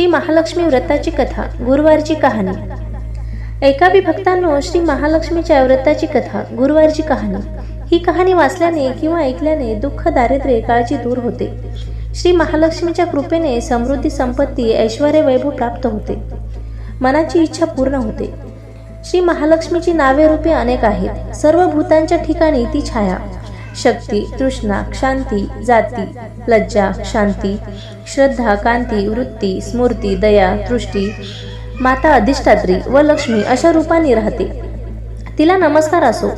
श्री महालक्ष्मी व्रताची कथा गुरुवारची कहाणी. एका भक्तांनो श्री महालक्ष्मीच्या व्रताची कथा गुरुवारची कहाणी. ही कहाणी वाचल्याने किंवा ऐकल्याने दुःख दारिद्र्य काळजी दूर होते. श्री महालक्ष्मीच्या कृपेने समृद्धी संपत्ती ऐश्वर वैभव प्राप्त होते. मनाची इच्छा पूर्ण होते. श्री महालक्ष्मीची नावे रूपे अनेक आहेत. सर्व भूतांच्या ठिकाणी ती छाया. शक्ती तृष्णा शांती जाती लज्जा शांती श्रद्धा कांती वृत्ती स्मृती दया दृष्टी माता अधिष्ठात्री व लक्ष्मी अशा रूपाने राहते. तिला नमस्कार असो.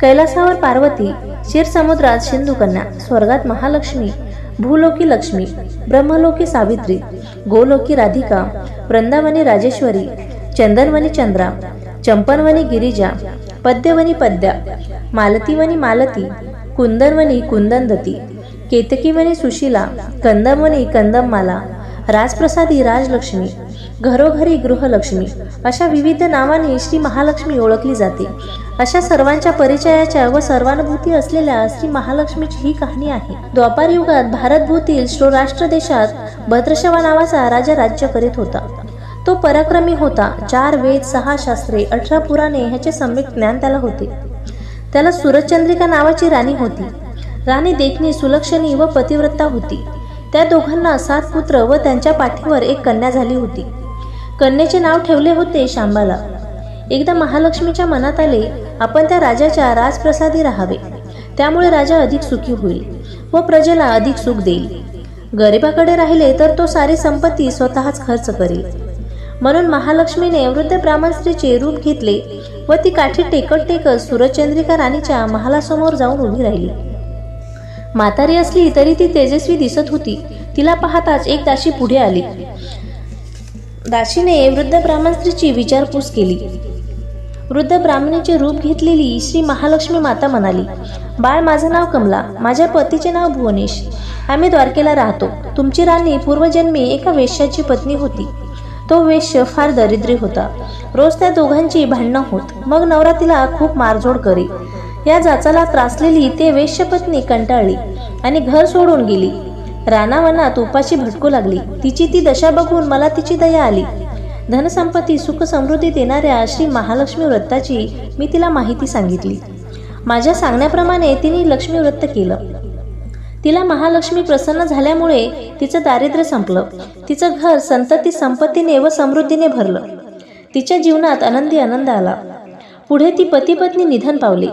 कैलासावर पार्वती क्षीरसमुद्रात सिंधुकन्या स्वर्गात महालक्ष्मी भूलोकी लक्ष्मी ब्रह्मलोकी सावित्री गोलोकी राधिका वृंदावनी राजेश्वरी चंदनवनी चंद्रा चंपनवनी गिरिजा पद्यवनी पद्या मालतीवनी मालती कुंदनवनी कुंदनदती केतकीवनी सुशीला कंदमवनी कंदममाला राजप्रसादी राजलक्ष्मी घरोघरी गृहलक्ष्मी अशा विविध नावाने श्री महालक्ष्मी ओळखली जाते. अशा सर्वांच्या परिचयाच्या व सर्वानुभूती असलेल्या श्री महालक्ष्मीची ही कहाणी आहे. द्वापार युगात भारतभूतील राष्ट्र देशात भद्रशवा नावाचा राजा राज्य करीत होता. तो पराक्रमी होता. चार वेद सहा शास्त्रे अठरा पुराणे ह्याचे सम्यक ज्ञान त्याला होते. त्याला सूरजचंद्रिका नावाची राणी होती. राणी देखणी सुलक्षणी व पतिव्रता होती. त्या दोघांना सात पुत्र व त्यांच्या पाठीवर एक कन्या झाली होती. कन्याचे नाव ठेवले होते शांबाला. एकदा महालक्ष्मीच्या मनात आले आपण त्या राजाच्या राजप्रसादी राहावे. त्यामुळे राजा अधिक सुखी होईल व प्रजेला अधिक सुख देईल. गरिबाकडे राहिले तर तो सारी संपत्ती स्वतःच खर्च करेल. म्हणून महालक्ष्मीने वृद्ध ब्राह्मण स्त्रीचे रूप घेतले व ती काठी टेकत टेकत सुरचंद्रिका राणीच्या महालासमोर जाऊन उभी राहिली. म्हातारी असली तरी ती तेजस्वी दिसत होती. तिला पाहताच एक दाशी पुढे आली. दाशीने वृद्ध ब्राह्मण स्त्रीची विचारपूस केली. वृद्ध ब्राह्मणीचे रूप घेतलेली श्री महालक्ष्मी माता म्हणाली बाळ माझं नाव कमला. माझ्या पतीचे नाव भुवनेश. आम्ही द्वारकेला राहतो. तुमची राणी पूर्वजन्मी एका वेश्याची पत्नी होती. तो वेश्य फार दरिद्री होता. रोज त्या दोघांची भांडणं होत. मग नवरा तिला खूप मारझोड करी. या जाचाला त्रासलेली ते वेश्यपत्नी कंटाळली आणि घर सोडून गेली. रानावनात उपाशी भटकू लागली. तिची ती दशा बघून मला तिची दया आली. धनसंपत्ती सुख समृद्धी देणाऱ्या श्री महालक्ष्मी व्रताची मी तिला माहिती सांगितली. माझ्या सांगण्याप्रमाणे तिने लक्ष्मी व्रत केलं. तिला महालक्ष्मी प्रसन्न झाल्यामुळे तिचं दारिद्र्य संपलं. तिचं घर संतती संपत्तीने व समृद्धीने भरलं. तिच्या जीवनात आनंदी आनंद आला. पुढे ती पती पत्नी निधन पावली.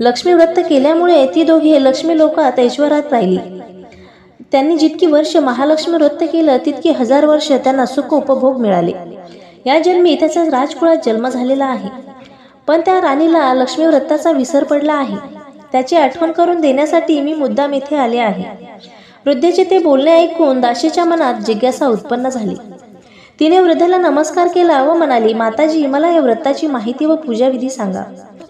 लक्ष्मी व्रत केल्यामुळे ती दोघे लक्ष्मी लोकात ऐश्वरात राहिली. त्यांनी जितकी वर्ष महालक्ष्मी व्रत केलं तितकी हजार वर्ष त्यांना सुख उपभोग मिळाले. या जन्मी त्याचा राजकुळात जन्म झालेला आहे. पण त्या राणीला लक्ष्मी व्रताचा विसर पडला आहे. त्याची आठवण करून देण्यासाठी मी मुद्दाम येथे आले आहे. वृद्धेचे ते बोलणे ऐकून दाशीच्या मनात जिज्ञासा उत्पन्न झाली. तिने वृद्धाला नमस्कार केला व म्हणाली माताजी मला या व्रताची माहिती व पूजाविधी सांगा.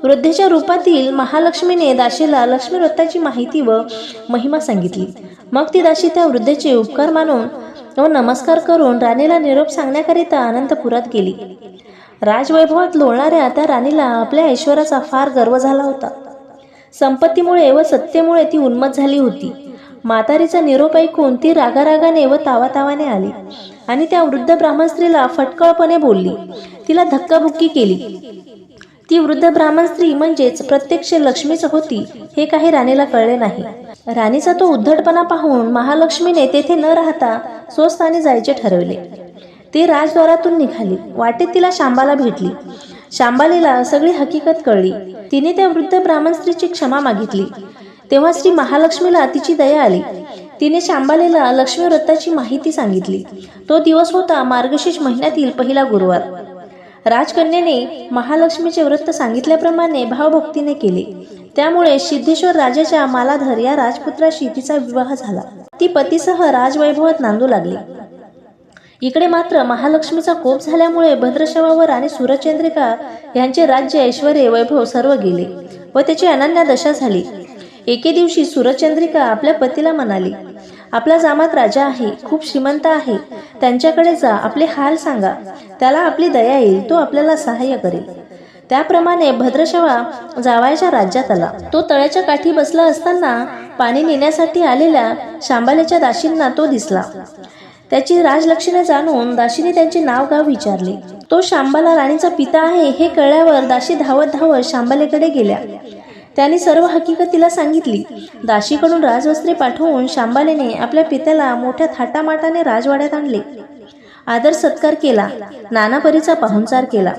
वृद्धेच्या रूपातील महालक्ष्मीने दाशीला लक्ष्मी व्रताची माहिती व महिमा सांगितली. मग ती दाशी त्या वृद्धेचे उपकार मानून व नमस्कार करून राणीला निरोप सांगण्याकरिता अनंतपुरात गेली. राजवैभवात लोळणाऱ्या त्या राणीला आपल्या ऐश्वराचा फार गर्व झाला होता. संपत्तीमुळे व सत्तेमुळे ती उन्मत झाली होती. म्हातारीचा निरोप ऐकून ती रागारागाने व तावातावाने आली आणि त्या वृद्ध ब्राह्मण स्त्रीला फटकळपणे बोलली. तिला धक्काबुक्की केली. ती वृद्ध ब्राह्मण स्त्री म्हणजेच प्रत्यक्ष लक्ष्मीच होती हे काही राणीला कळले नाही. राणीचा तो उद्धटपणा पाहून महालक्ष्मीने तेथे न राहता स्वस्थानी जायचे ठरवले. ती राजद्वारातून निघाली. वाटेत तिला शांबाला भेटली. शांबालीला सगळी हकीकत कळली. तिने त्या वृद्ध ब्राह्मण स्त्रीची क्षमा मागितली. तेव्हा श्री महालक्ष्मीला तिची दया आली. तिने शांबालीला लक्ष्मी व्रताची माहिती सांगितली. तो दिवस होता मार्गशीर्ष महिन्यातील पहिला गुरुवार. राजकन्याने महालक्ष्मीचे व्रत सांगितल्याप्रमाणे भावभक्तीने केले. त्यामुळे सिद्धेश्वर राजाच्या मालाधर या राजपुत्राशी तिचा विवाह झाला. ती पतीसह राजवैभवात नांदू लागली. इकडे मात्र महालक्ष्मीचा कोप झाल्यामुळे भद्रशवावर आणि सूरचंद्रिका यांचे राज्य ऐश्वर वैभव सर्व गेले व त्याची अनन्या दशा झाली. एके दिवशी सूरचंद्रिका आपल्या पतीला म्हणाली आपला जामात राजा आहे खूप श्रीमंत आहे. त्यांच्याकडे जा आपले हाल सांगा. त्याला आपली दया येईल तो आपल्याला सहाय्य करेल. त्याप्रमाणे भद्रशवा जावायच्या राज्यात आला. तो तळ्याच्या काठी बसला असताना पाणी नेण्यासाठी आलेल्या शांबालेच्या दाशींना तो दिसला. त्याची राजलक्ष्मीने जाणून दाशीने त्यांचे नाव गाव विचारले. तो शांबाला राणीचा पिता आहे हे कळल्यावर दाशी धावत धावत शांबालेकडे गेल्या. त्यांनी सर्व हकीकत तिला सांगितली. दाशीकडून राजवस्त्रे पाठवून शांबालेने आपल्या पित्याला मोठ्या थाटामाटाने राजवाड्यात आणले. आदर सत्कार केला. नानापरीचा पाहुणचार केला.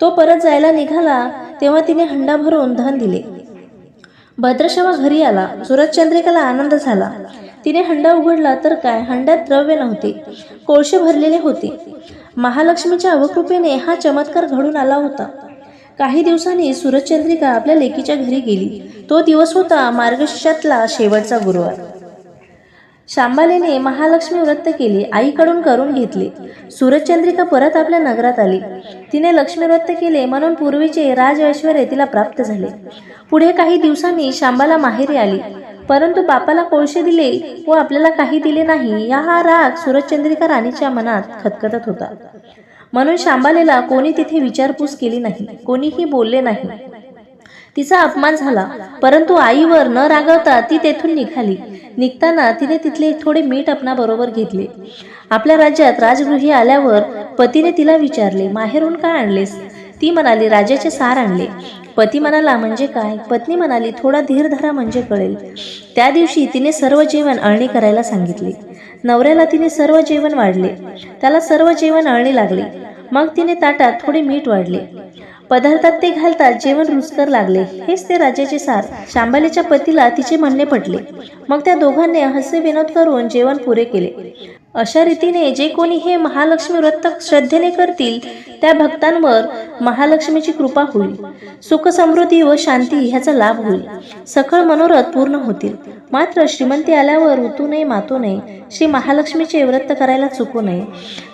तो परत जायला निघाला तेव्हा तिने हंडा भरून धन दिले. भद्रशवा घरी आला. सुरतचंद्रिकाला आनंद झाला. तिने हंडा उघडला तर काय? हंड्यात द्रव्य नव्हते. कोळशे भरलेले होते. महालक्ष्मीच्या अवकृपेने हा चमत्कार घडून आला होता. काही दिवसांनी सूरजचंद्रिका आपल्या लेकीच्या घरी गेली. तो दिवस होता मार्गशीर्षातला शेवटचा गुरुवार. शांबालेने महालक्ष्मी व्रत केले आईकडून करून घेतले. सूरजचंद्रिका परत आपल्या नगरात आली. तिने लक्ष्मी व्रत केले म्हणून पूर्वीचे राजऐश्वर्य तिला प्राप्त झाले. पुढे काही दिवसांनी शांबाला माहेरी आली. परंतु बापाला कोळशे दिले व आपल्याला काही दिले नाही या हा राग सूरजचंद्रिका राणीच्या मनात खतखतत होता. म्हणून शांबालेला कोणी तिथे विचारपूस केली नाही कोणीही बोलले नाही. तिचा अपमान झाला. परंतु आईवर न रागवता ती तेथून निघाली. निघताना तिने तिथले थोडे मीठ आपणाबरोबर घेतले. आपल्या राज्यात राजगृही आल्यावर पतीने तिला विचारले माहेरून काय आणलेस? ती म्हणाली राजाचे सार आणले. पती म्हणाला म्हणजे काय? पत्नी म्हणाली थोडा धीर धरा म्हणजे कळेल. त्या दिवशी तिने सर्व जेवण अळणी करायला सांगितले. नवऱ्याला तिने सर्व जेवण वाढले. त्याला सर्व जेवण अळणी लागले. मग तिने ताटात थोडे मीठ वाढले. पदार्थात ते घालतात जेवण रुचकर लागले. हेच ते राजाचे सार. शांबालीच्या पतीला तिचे म्हणणे पटले. मग त्या दोघांनी हसे विनोद करून जेवण पुरे केले. अशा रीतीने जे कोणी हे महालक्ष्मी व्रत श्रद्धेने करतील त्या भक्तांवर महालक्ष्मीची कृपा होईल. सुख समृद्धी व शांती ह्याचा लाभ होईल. सकळ मनोरथ पूर्ण होतील. मात्र श्रीमंती आल्यावर ऋतू नये मातू नये श्री महालक्ष्मीचे व्रत करायला चुकू नये.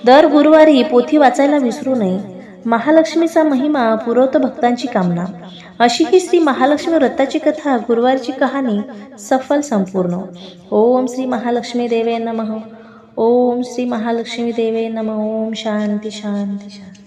दर गुरुवारी पोथी वाचायला विसरू नये. महालक्ष्मीचा महिमा पुरवतो भक्तांची कामना. अशी ही श्री महालक्ष्मी व्रताची कथा गुरुवारची कहाणी सफल संपूर्ण. ओम श्री महालक्ष्मी देवे नमः. ओम श्री महालक्ष्मी देवे नमः. ओम शांती शांती शांती.